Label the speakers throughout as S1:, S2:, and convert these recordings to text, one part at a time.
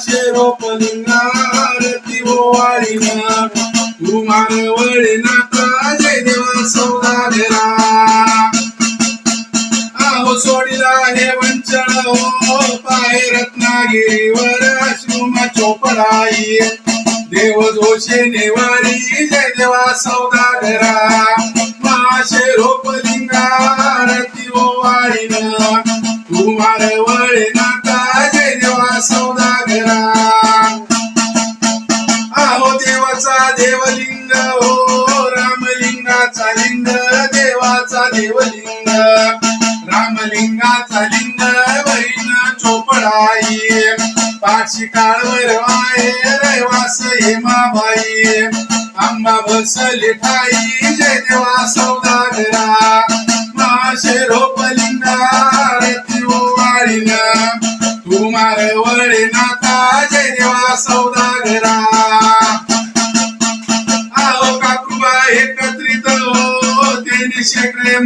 S1: माशे रोपलिंगारती ओवाळीना तू मानवळे नाता जय देवा सौदागरा. आहो सोडिला हे वंचन हो पाय रत्नागिरीवर अश्रुमा चोपडाई. देव जोशे नेवारी जय देवा सौदागरा. माशे रोपलिंगारती ओवाळीना तू मारवळे देवाचा देवलिंग हो रामलिंगाचा लिंग देवाचा देवलिंग. रामलिंगाचा लिंग बहीण चोपडाई. पाची काळवर वाये रहिवास हेमाबाई आंबा बसली ठाई जय देवा सौदागरा. माशे रोपलिंगा रती ओवाळीन. तू मारवळे नाता जय देवा सौदागरा.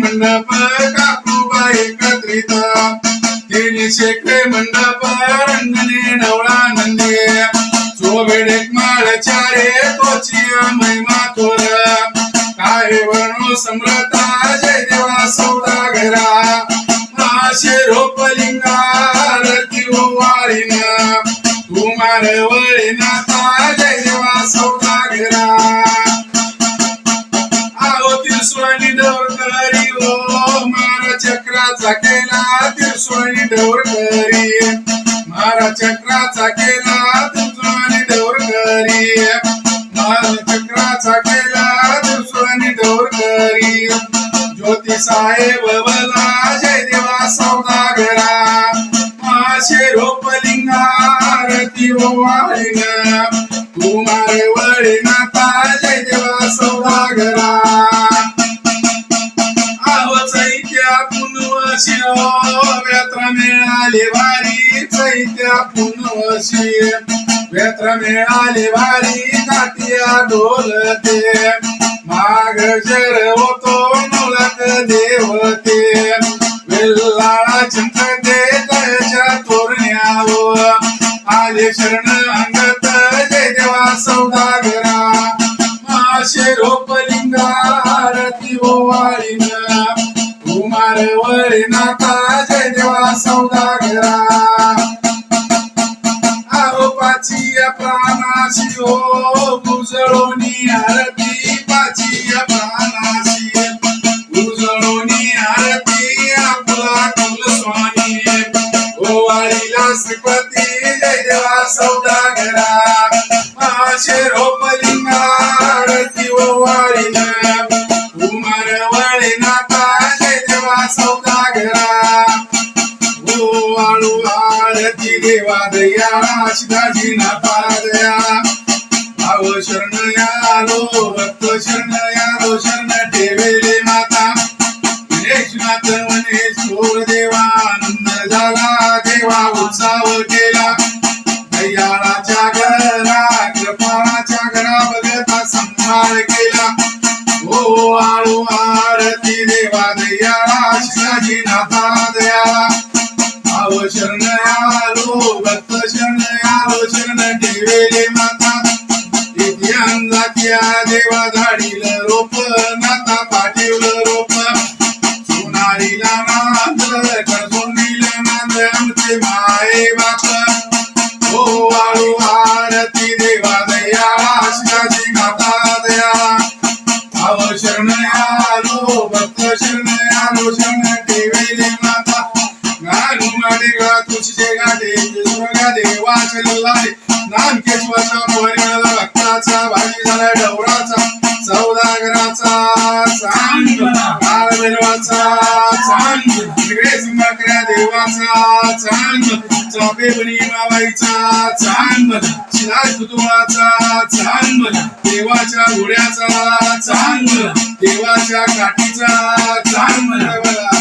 S1: मंडप काकूबा एकत्रित तिने शेकडे मंडप रंगने नवळा नंदी. चोबेडे माळ चारे तोची महिमा थोर. काय वणो सम्रता जय देवा सौदागरा माशे रोपलिंगा रती ओवाळीन तू मारवळे नाता जय देवा सौदागरा चक्राचा केला तिरसोणी डवरकरी मारा चक्राचा केला तिरसोणी डवरकरी मारा चक्राचा केला तिरसोणी डवरकरी ज्योती साहेब बला जय देवा सौदागरा. माशे रोपलिंगा रती ओवाळीन. मिळाले वारी चैत्या पुनवशी. व्यत्र मिळाले वारी काटिया डोलते. माग जर होतो मुलक देवते. वेल्लाळा चिंतते तळच्या तोरण्यावर. आले शरण अंगत जय देवा सौदागरा कुमार वळे नाता जय देवा सौदागरा आरोपाची प्राणाशी हो उजळोनी आरती पाची प्राणाशी उजळोनी आरती आपला कुल स्वामी ओवाळीला श्रीपती जय देवा सौदागरा माशे रोपलिंगा वादया देवा शिवाजी ना पादया. भाव शरण यालो भक्त शरण यालो शरण ठेवेले माता. गणेशनाथ वनेश्वर देवा आनंद झाला देवा उत्साह केला. दयाळाच्या घरा कृपाळाच्या घरा बघता संहार केला. ओ आळू आरती देवा दयाळा शिवाजी पादया. दयाळा शरण आलो भक्त शरण आलो शरण ठेवेले माता इतिहान जात्या देवा झाडील रोप नाता पाठीवलं रोप. सोनारीला नांद नांद आमचे माये बाप. हो, वाळू आरती देवा दया माता दया. शरण आलो भक्त शरण आलो शरण गा तुझे दुर्गा देवाचे लल्लाडे नाम पोहण्याला भक्ताचा भाजी झाला डवराचा सौदागराचा तिकडे सिंहाकऱ्या देवाचा बनी कुतुबाचा देवाच्या घोड्याचा चांग देवाच्या काठीचा चांग